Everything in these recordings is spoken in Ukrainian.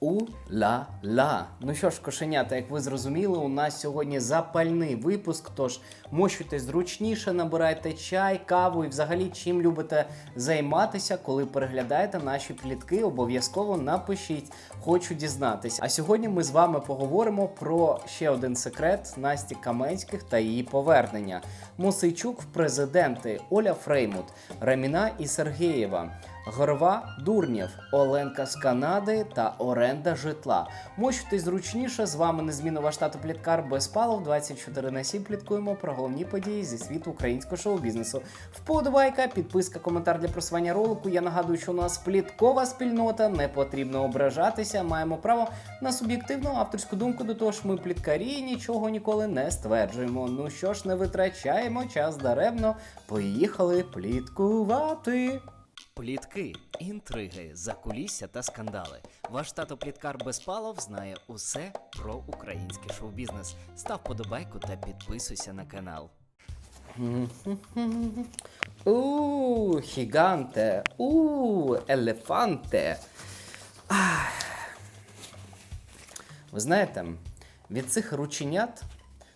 У-ла-ла. Ну що ж, кошенята, як ви зрозуміли, у нас сьогодні запальний випуск. Тож мощуйте зручніше, набирайте чай, каву і взагалі чим любите займатися, коли переглядаєте наші плітки. Обов'язково напишіть, хочу дізнатися. А сьогодні ми з вами поговоримо про ще один секрет Насті Каменських та її повернення. Мосейчук в президенти Оля Фреймут, Раміна і Сергеєва. Горова Дурнєв, Оленка з Канади та оренда житла. Мочуйтесь зручніше. З вами незмінно ваш тато Пліткар Безпалов. 24 на 7 пліткуємо про головні події зі світу українського шоу-бізнесу. Вподобайка, підписка, коментар для просування ролику. Я нагадую, що у нас пліткова спільнота. Не потрібно ображатися. Маємо право на суб'єктивну авторську думку. До того ж, ми пліткарі і нічого ніколи не стверджуємо. Ну що ж, не витрачаємо час даремно. Поїхали пліткувати. Плітки, інтриги, закулісся та скандали. Ваш тато Пліткар Безпалов знає усе про український шоу-бізнес. Став подобайку та підписуйся на канал. У, хіганте, у, елефанте. Ви знаєте, від цих рученят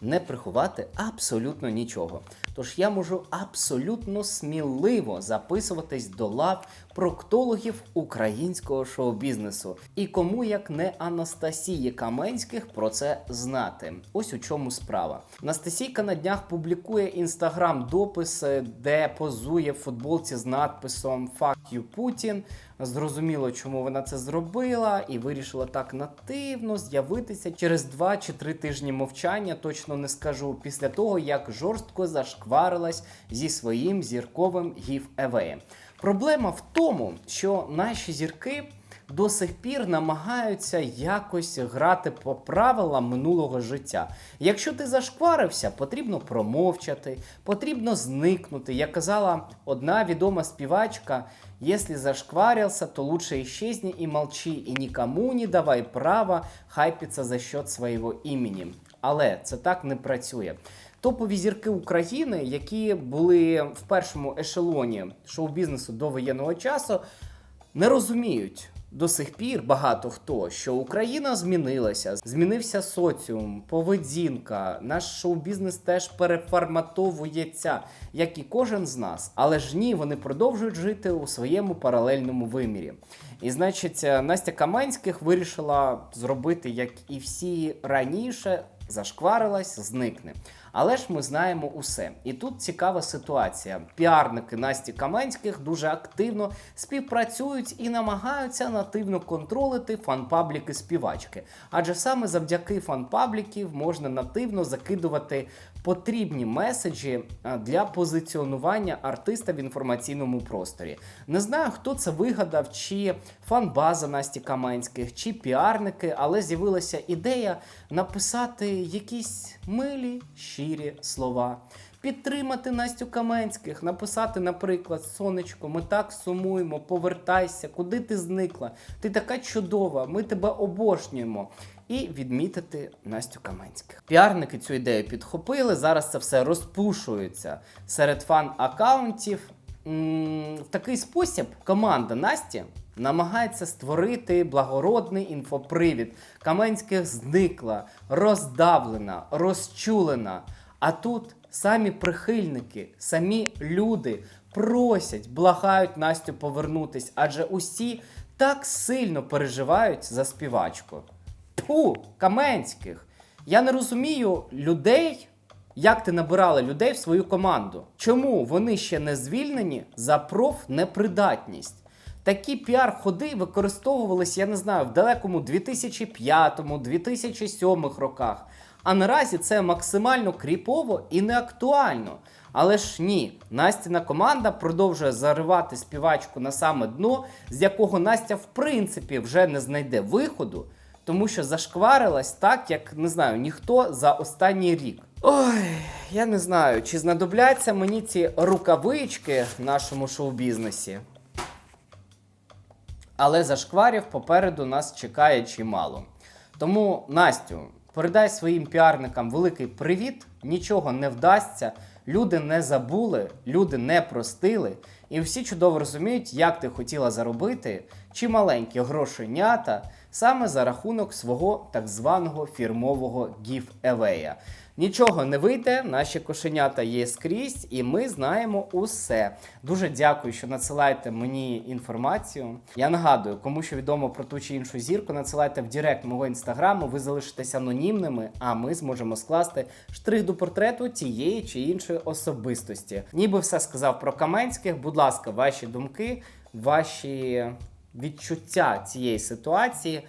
не приховати абсолютно нічого. Тож я можу абсолютно сміливо записуватись до лав проктологів українського шоу-бізнесу. І кому як не Анастасії Каменських про це знати. Ось у чому справа. Анастасійка на днях публікує інстаграм-дописи, де позує в футболці з надписом «Fuck you, Putin». Зрозуміло, чому вона це зробила, і вирішила так нативно з'явитися через два чи три тижні мовчання. Точно не скажу після того, як жорстко зашкварилась зі своїм зірковим гів-евеєм. Проблема в тому, що наші зірки до сих пір намагаються якось грати по правилам минулого життя. Якщо ти зашкварився, потрібно промовчати, потрібно зникнути. Як казала одна відома співачка, якщо зашкварился, то лучше исчезни и молчи, і нікому не давай права хайпиться за счет своего імені. Але це так не працює. Топові зірки України, які були в першому ешелоні шоу-бізнесу до воєнного часу, не розуміють до сих пір багато хто, що Україна змінилася, змінився соціум, поведінка. Наш шоу-бізнес теж переформатовується, як і кожен з нас. Але ж ні, вони продовжують жити у своєму паралельному вимірі. І значить, Настя Каменських вирішила зробити, як і всі раніше, зашкварилась, зникне. Але ж ми знаємо усе. І тут цікава ситуація. Піарники Насті Каменських дуже активно співпрацюють і намагаються нативно контролити фан-пабліки співачки. Адже саме завдяки фан-пабліків можна нативно закидувати потрібні меседжі для позиціонування артиста в інформаційному просторі. Не знаю, хто це вигадав, чи фан-база Насті Каменських, чи піарники, але з'явилася ідея написати якісь милі, щирі слова. Підтримати Настю Каменських, написати, наприклад, сонечко, ми так сумуємо, повертайся, куди ти зникла? Ти така чудова, ми тебе обожнюємо. І відмітити Настю Каменських. Піарники цю ідею підхопили. Зараз це все розпушується серед фан-аккаунтів. В такий спосіб команда Насті намагається створити благородний інфопривід. Каменських зникла, роздавлена, розчулена. А тут самі прихильники, самі люди просять, благають Настю повернутись, адже усі так сильно переживають за співачку. Тьфу, Каменських. Я не розумію людей, як ти набирала людей в свою команду. Чому вони ще не звільнені за профнепридатність? Такі піар-ходи використовувалися, я не знаю, в далекому 2005-2007 роках. А наразі це максимально кріпово і неактуально. Але ж ні, Настіна команда продовжує заривати співачку на саме дно, з якого Настя в принципі вже не знайде виходу, тому що зашкварилась так, як не знаю, ніхто за останній рік. Ой, я не знаю, чи знадобляться мені ці рукавички в нашому шоу-бізнесі. Але зашкварів попереду нас чекає чимало. Тому, Настю, передай своїм піарникам великий привіт, нічого не вдасться. Люди не забули, люди не простили, і всі чудово розуміють, як ти хотіла заробити чи маленькі грошенята саме за рахунок свого так званого фірмового гіф-евея. Нічого не вийде, наші кошенята є скрізь, і ми знаємо усе. Дуже дякую, що надсилаєте мені інформацію. Я нагадую, кому що відомо про ту чи іншу зірку, надсилайте в Директ мого інстаграму, ви залишитесь анонімними, а ми зможемо скласти штрих до портрету тієї чи іншої особистості. Ніби все сказав про Каменських. Будь ласка, ваші думки, ваші відчуття цієї ситуації.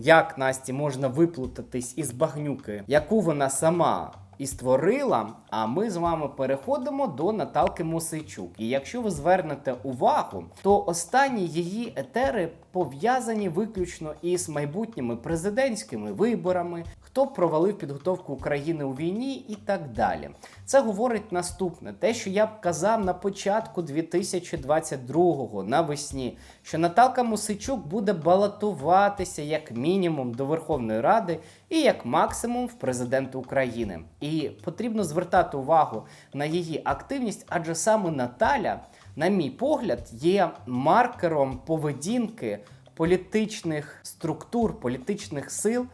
Як Насті можна виплутатись із багнюки, яку вона сама і створила. А ми з вами переходимо до Наталки Мосейчук. І якщо ви звернете увагу, то останні її етери пов'язані виключно із майбутніми президентськими виборами, хто провалив підготовку України у війні і так далі. Це говорить наступне: те, що я б казав на початку 2022-го навесні, що Наталка Мосичук буде балотуватися як мінімум до Верховної Ради і як максимум в президенти України. І потрібно звертати увагу на її активність, адже саме Наталя, на мій погляд, є маркером поведінки політичних структур, політичних сил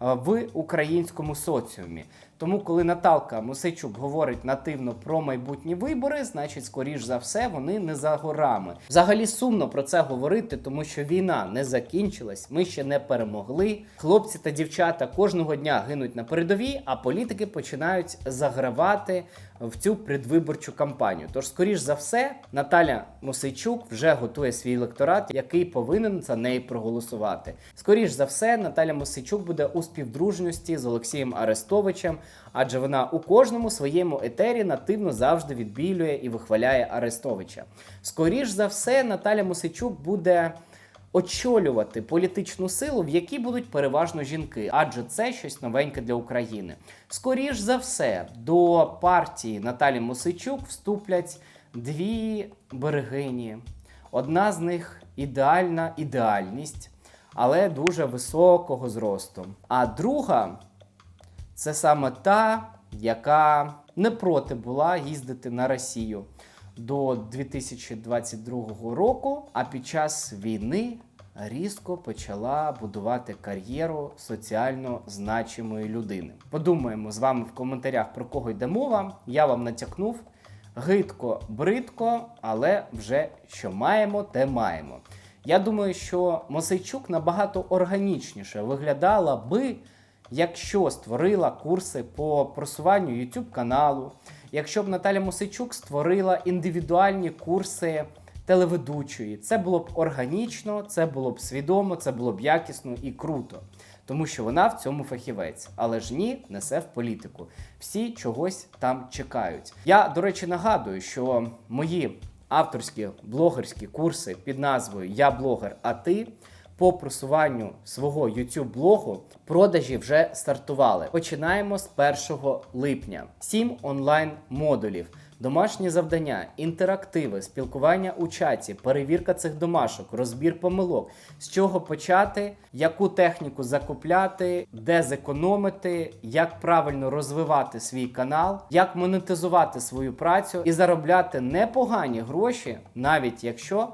в українському соціумі. Тому, коли Наталка Мусейчук говорить нативно про майбутні вибори, значить, скоріш за все, вони не за горами. Взагалі сумно про це говорити, тому що війна не закінчилась, ми ще не перемогли. Хлопці та дівчата кожного дня гинуть на передовій, а політики починають загравати в цю предвиборчу кампанію. Тож, скоріш за все, Наталя Мосейчук вже готує свій електорат, який повинен за неї проголосувати. Скоріш за все, Наталя Мосейчук буде у співдружності з Олексієм Арестовичем, адже вона у кожному своєму етері нативно завжди відбілює і вихваляє Арестовича. Скоріш за все, Наталя Мосейчук буде очолювати політичну силу, в якій будуть переважно жінки, адже це щось новеньке для України. Скоріш за все, до партії Наталі Мосичук вступлять дві берегині. Одна з них ідеальна ідеальність, але дуже високого зросту. А друга це саме та, яка не проти була їздити на Росію до 2022 року, а під час війни різко почала будувати кар'єру соціально значимої людини. Подумаємо з вами в коментарях про кого йде мова. Я вам натякнув. Гидко, бридко, але вже що маємо, те маємо. Я думаю, що Мосейчук набагато органічніше виглядала би, якщо створила курси по просуванню YouTube каналу, якщо б Наталя Мосичук створила індивідуальні курси телеведучої. Це було б органічно, це було б свідомо, це було б якісно і круто. Тому що вона в цьому фахівець, але ж ні, несе в політику. Всі чогось там чекають. Я, до речі, нагадую, що мої авторські блогерські курси під назвою Я блогер, а ти по просуванню свого youtube блогу продажі вже стартували. Починаємо з 1 липня. Сім онлайн модулів. Домашні завдання, інтерактиви, спілкування у чаті, перевірка цих домашок, розбір помилок, з чого почати, яку техніку закупляти, де зекономити, як правильно розвивати свій канал, як монетизувати свою працю і заробляти непогані гроші, навіть якщо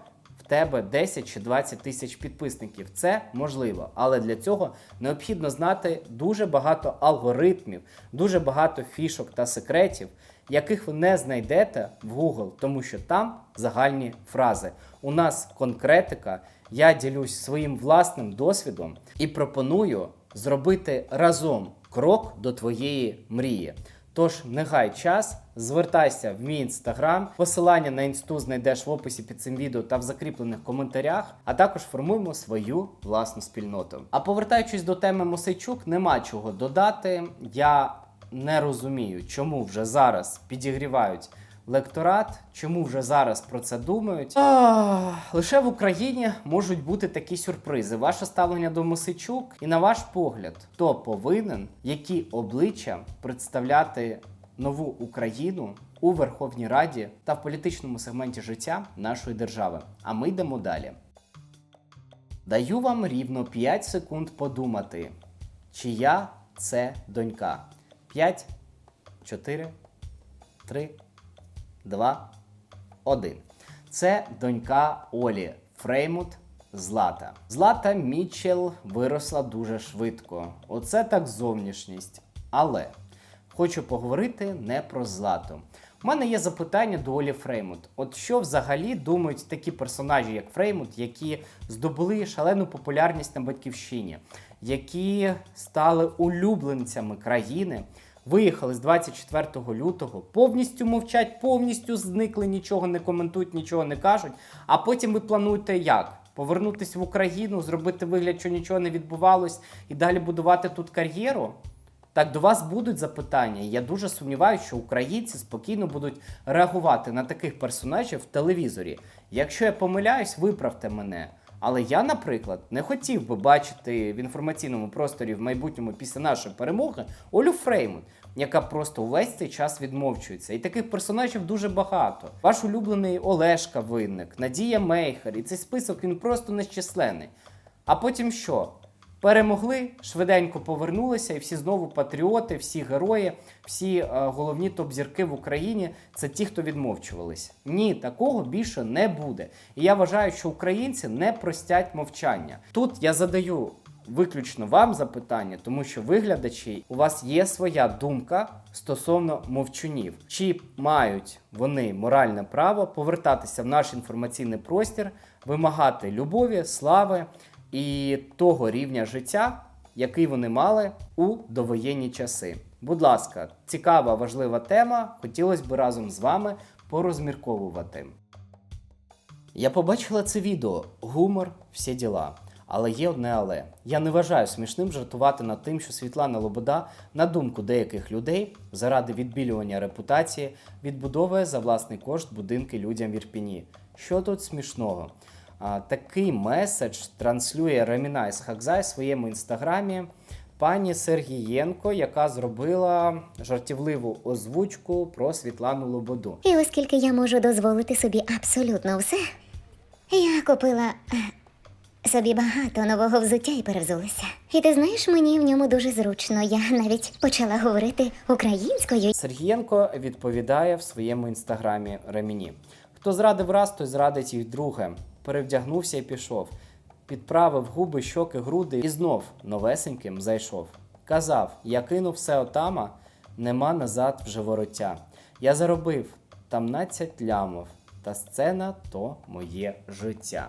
тебе 10 чи 20 тисяч підписників. Це можливо, але для цього необхідно знати дуже багато алгоритмів, дуже багато фішок та секретів, яких ви не знайдете в Google, тому що там загальні фрази. У нас конкретика. Я ділюсь своїм власним досвідом і пропоную зробити разом крок до твоєї мрії. Тож не гай час, звертайся в мій інстаграм. Посилання на інсту знайдеш в описі під цим відео та в закріплених коментарях, а також формуємо свою власну спільноту. А повертаючись до теми Мосейчук, нема чого додати. Я не розумію, чому вже зараз підігрівають лекторат, чому вже зараз про це думають. А, лише в Україні можуть бути такі сюрпризи. Ваше ставлення до Мосичук і на ваш погляд, хто повинен які обличчя представляти нову Україну у Верховній Раді та в політичному сегменті життя нашої держави. А ми йдемо далі. Даю вам рівно 5 секунд подумати, чия це донька. 5, 4, 3, 2, 1. Це донька Олі Фреймут Злата. Злата Мічел виросла дуже швидко. Оце так зовнішність. Але хочу поговорити не про злату. У мене є запитання до Олі Фреймут. От що взагалі думають такі персонажі, як Фреймут, які здобули шалену популярність на батьківщині, які стали улюбленцями країни, виїхали з 24 лютого, повністю мовчать, повністю зникли, нічого не коментують, нічого не кажуть. А потім ви плануєте як? Повернутися в Україну, зробити вигляд, що нічого не відбувалось, і далі будувати тут кар'єру? Так, до вас будуть запитання. Я дуже сумніваюся, що українці спокійно будуть реагувати на таких персонажів в телевізорі. Якщо я помиляюсь, виправте мене. Але я, наприклад, не хотів би бачити в інформаційному просторі в майбутньому після нашої перемоги Олю Фреймут, яка просто увесь цей час відмовчується. І таких персонажів дуже багато. Ваш улюблений Олешка Винник, Надія Мейхер, і цей список він просто нещисленний. А потім що? Перемогли, швиденько повернулися, і всі знову патріоти, всі герої, всі е, головні топ-зірки в Україні це ті, хто відмовчувались. Ні, такого більше не буде. І я вважаю, що українці не простять мовчання. Тут я задаю виключно вам запитання, тому що ви, глядачі, у вас є своя думка стосовно мовчунів. Чи мають вони моральне право повертатися в наш інформаційний простір, вимагати любові, слави і того рівня життя, який вони мали у довоєнні часи. Будь ласка, цікава, важлива тема. Хотілося б разом з вами порозмірковувати. Я побачила це відео гумор, всі діла. Але є одне але. Я не вважаю смішним жартувати над тим, що Світлана Лобода, на думку деяких людей, заради відбілювання репутації, відбудовує за власний кошт будинки людям в Ірпіні. Що тут смішного? А, такий меседж транслює Раміна Ісхакзай в своєму інстаграмі пані Сергієнко, яка зробила жартівливу озвучку про Світлану Лободу. І оскільки я можу дозволити собі абсолютно все, я купила е, собі багато нового взуття і перевзулася. І ти знаєш, мені в ньому дуже зручно. Я навіть почала говорити українською. Сергієнко відповідає в своєму інстаграмі Реміні. Хто зрадив раз, той зрадить і вдруге. Перевдягнувся і пішов. Підправив губи, щоки, груди і знов новесеньким зайшов. Казав: я кинув все отама, нема назад вже вороття. Я заробив тамнадцять лямов, та сцена то моє життя.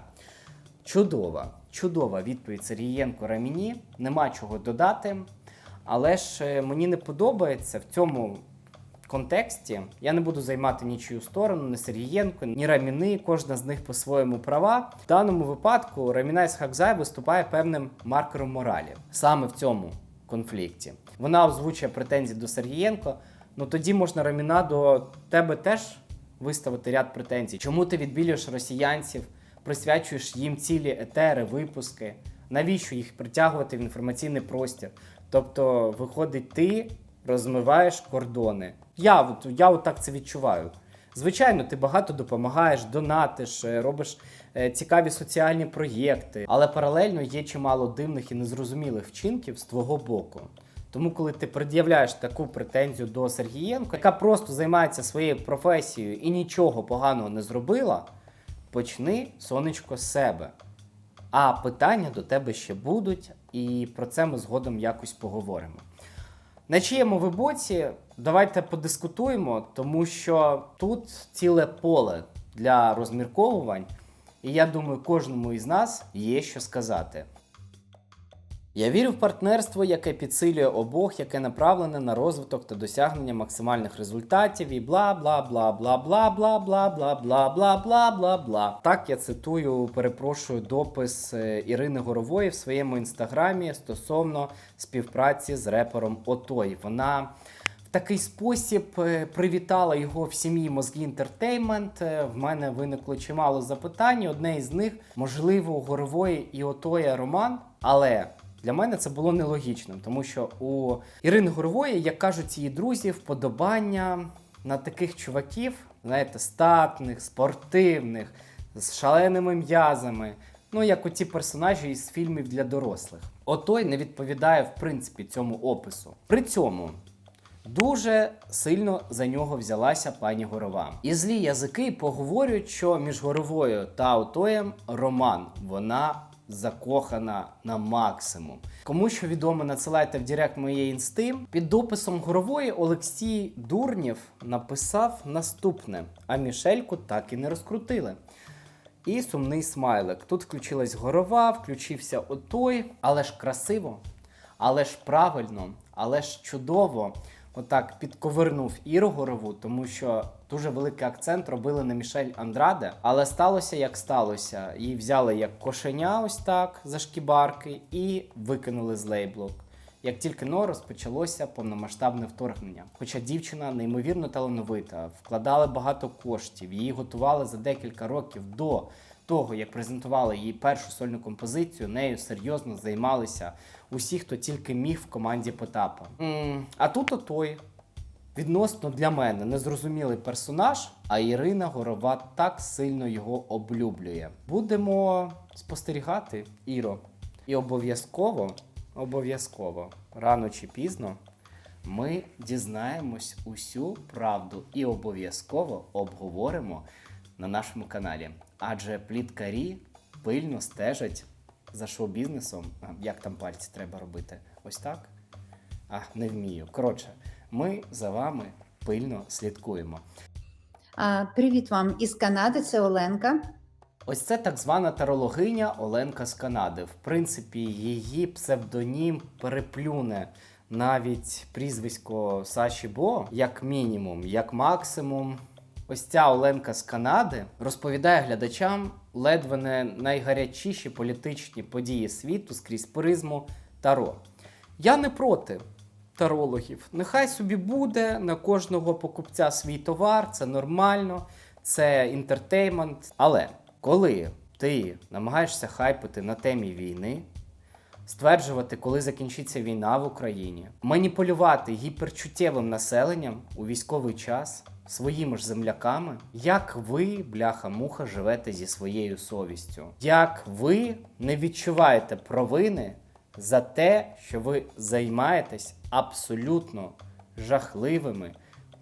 Чудова, чудова відповідь Сергієнко Раміні. Нема чого додати. Але ж е, мені не подобається в цьому контексті. Я не буду займати нічию сторону, ні Сергієнко, ні Раміни. Кожна з них по-своєму права. В даному випадку Раміна Ісхакзай виступає певним маркером моралі саме в цьому конфлікті. Вона озвучує претензії до Сергієнко. Ну тоді можна Раміна до тебе теж виставити ряд претензій. Чому ти відбілюєш росіянців, присвячуєш їм цілі етери, випуски? Навіщо їх притягувати в інформаційний простір? Тобто, виходить, ти розмиваєш кордони. Я от, я от так це відчуваю. Звичайно, ти багато допомагаєш, донатиш, е, робиш е, цікаві соціальні проєкти, але паралельно є чимало дивних і незрозумілих вчинків з твого боку. Тому, коли ти пред'являєш таку претензію до Сергієнко, яка просто займається своєю професією і нічого поганого не зробила, почни сонечко з себе. А питання до тебе ще будуть, і про це ми згодом якось поговоримо. На чиєму ви боці давайте подискутуємо, тому що тут ціле поле для розмірковувань, і я думаю, кожному із нас є що сказати. Я вірю в партнерство, яке підсилює обох, яке направлене на розвиток та досягнення максимальних результатів і бла бла бла бла бла бла бла бла бла бла бла бла бла. Так я цитую, перепрошую допис е, Ірини Горової в своєму інстаграмі стосовно співпраці з репером Отой. Вона в такий спосіб е, привітала його в сім'ї Мозгі Інтертеймент. Е, В мене виникло чимало запитань. Одне із них можливо Горової і Отоя роман, але. Для мене це було нелогічним, тому що у Ірини Горової, як кажуть її друзі, вподобання на таких чуваків, знаєте, статних, спортивних, з шаленими м'язами. Ну, як оці персонажі із фільмів для дорослих. Отой не відповідає в принципі цьому опису. При цьому Дуже сильно за нього взялася пані Горова. І злі язики поговорюють, що між Горовою та Отоєм роман. Вона закохана на максимум. Кому що відомо, надсилайте в Директ моєї інсти. Під дописом Горової Олексій Дурнєв написав наступне: а Мішельку так і не розкрутили. І сумний смайлик. Тут включилась горова, включився отой, але ж красиво, але ж правильно, але ж чудово. Отак підковернув Іру Горову, тому що дуже великий акцент робили на Мішель Андраде. Але сталося як сталося. Її взяли як кошеня, ось так за шкібарки, і викинули з лейблок. Як тільки но розпочалося повномасштабне вторгнення. Хоча дівчина неймовірно талановита, вкладали багато коштів, її готували за декілька років до того, як презентували її першу сольну композицію, нею серйозно займалися усі, хто тільки міг в команді Потапа. а тут отой. Відносно для мене незрозумілий персонаж, а Ірина Горова так сильно його облюблює. Будемо спостерігати, Іро. І обов'язково, обов'язково, рано чи пізно, ми дізнаємось усю правду і обов'язково обговоримо на нашому каналі. Адже пліткарі пильно стежать за шоу-бізнесом. Як там пальці треба робити? Ось так? А, не вмію. Коротше, ми за вами пильно слідкуємо. А, Привіт вам із Канади, це Оленка. Ось це так звана тарологиня Оленка з Канади. В принципі, її псевдонім переплюне навіть прізвисько Саші Бо, як мінімум, як максимум. Ось ця Оленка з Канади розповідає глядачам ледве не найгарячіші політичні події світу скрізь призму Таро. Я не проти тарологів. Нехай собі буде на кожного покупця свій товар, це нормально, це інтертеймент. Але коли ти намагаєшся хайпити на темі війни, стверджувати, коли закінчиться війна в Україні, маніпулювати гіперчуттєвим населенням у військовий час своїми ж земляками, як ви, бляха-муха, живете зі своєю совістю, як ви не відчуваєте провини за те, що ви займаєтесь абсолютно жахливими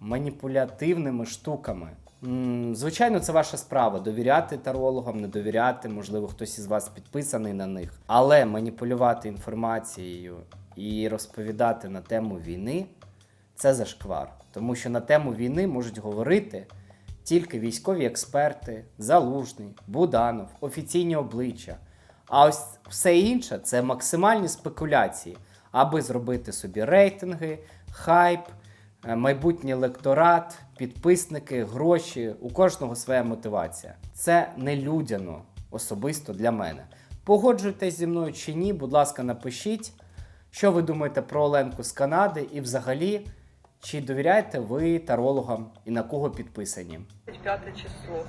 маніпулятивними штуками. Звичайно, це ваша справа довіряти тарологам, не довіряти, можливо, хтось із вас підписаний на них. Але маніпулювати інформацією і розповідати на тему війни це зашквар. Тому що на тему війни можуть говорити тільки військові експерти, Залужний, Буданов, офіційні обличчя. А ось все інше це максимальні спекуляції, аби зробити собі рейтинги, хайп, е, майбутній лекторат, підписники, гроші. У кожного своя мотивація. Це не людяно особисто для мене. Погоджуйтесь зі мною чи ні, будь ласка, напишіть, що ви думаєте про Оленку з Канади і взагалі, чи довіряєте ви тарологам і на кого підписані? 25 число.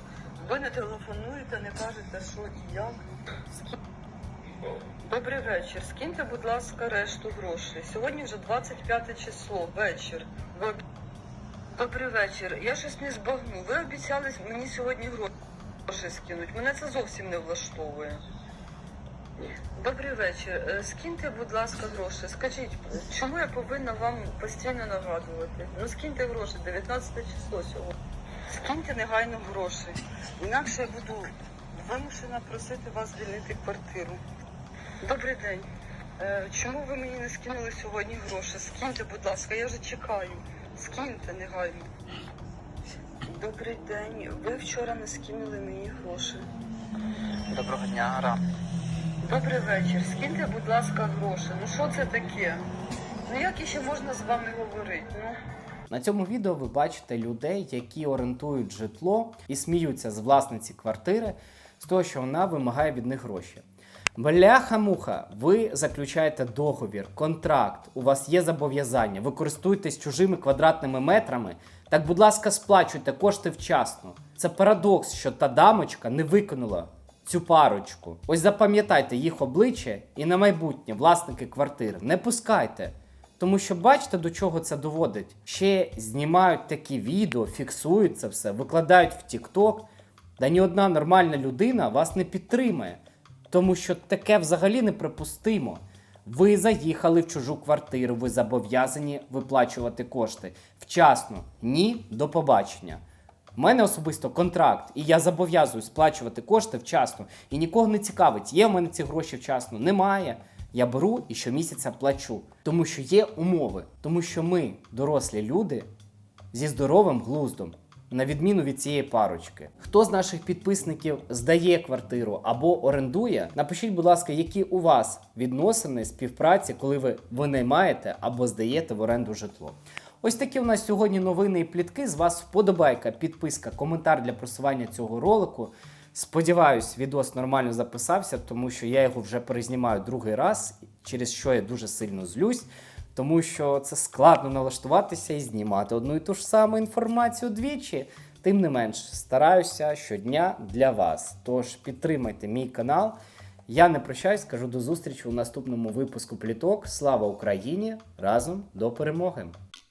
Ви не телефонуєте, не кажете, що і як. Добрий вечір. Скиньте, будь ласка, решту грошей. Сьогодні вже 25 число, вечір. Добрий вечір. Я щось не збагну. Ви обіцяли мені сьогодні гроші скинуть. Мене це зовсім не влаштовує. Добрий вечір. Е, Скиньте, будь ласка, гроші. Скажіть, чому я повинна вам постійно нагадувати? Ну скиньте гроші, 19 число сьогодні. Скиньте негайно гроші. Інакше я буду вимушена просити вас звільнити квартиру. Добрий день. Е, Чому ви мені не скинули сьогодні гроші? Скиньте, будь ласка, я вже чекаю. Скиньте негайно. Добрий день. Ви вчора не скинули мені гроші. Доброго дня, Гара. Добрий вечір. Скиньте, будь ласка, гроші. Ну що це таке? Ну як іще можна з вами говорити? Ну. На цьому відео ви бачите людей, які орендують житло і сміються з власниці квартири з того, що вона вимагає від них гроші. Бляха-муха, ви заключаєте договір, контракт, у вас є зобов'язання, ви користуєтесь чужими квадратними метрами. Так, будь ласка, сплачуйте кошти вчасно. Це парадокс, що та дамочка не виконала цю парочку. Ось запам'ятайте їх обличчя і на майбутнє власники квартир не пускайте. Тому що бачите, до чого це доводить. Ще знімають такі відео, фіксують це все, викладають в TikTok, Та ні одна нормальна людина вас не підтримає. Тому що таке взагалі неприпустимо. Ви заїхали в чужу квартиру, ви зобов'язані виплачувати кошти. Вчасно, ні, до побачення. У мене особисто контракт, і я зобов'язую сплачувати кошти вчасно. І нікого не цікавить, є в мене ці гроші вчасно, немає. Я беру і щомісяця плачу. Тому що є умови, тому що ми, дорослі люди, зі здоровим глуздом, на відміну від цієї парочки. Хто з наших підписників здає квартиру або орендує? Напишіть, будь ласка, які у вас відносини співпраці, коли ви винаймаєте або здаєте в оренду житло. Ось такі у нас сьогодні новини і плітки. З вас вподобайка, підписка, коментар для просування цього ролику. Сподіваюсь, відос нормально записався, тому що я його вже перезнімаю другий раз, через що я дуже сильно злюсь, тому що це складно налаштуватися і знімати одну і ту ж саму інформацію двічі. Тим не менш, стараюся щодня для вас. Тож підтримайте мій канал. Я не прощаюсь, кажу до зустрічі у наступному випуску пліток. Слава Україні! Разом до перемоги!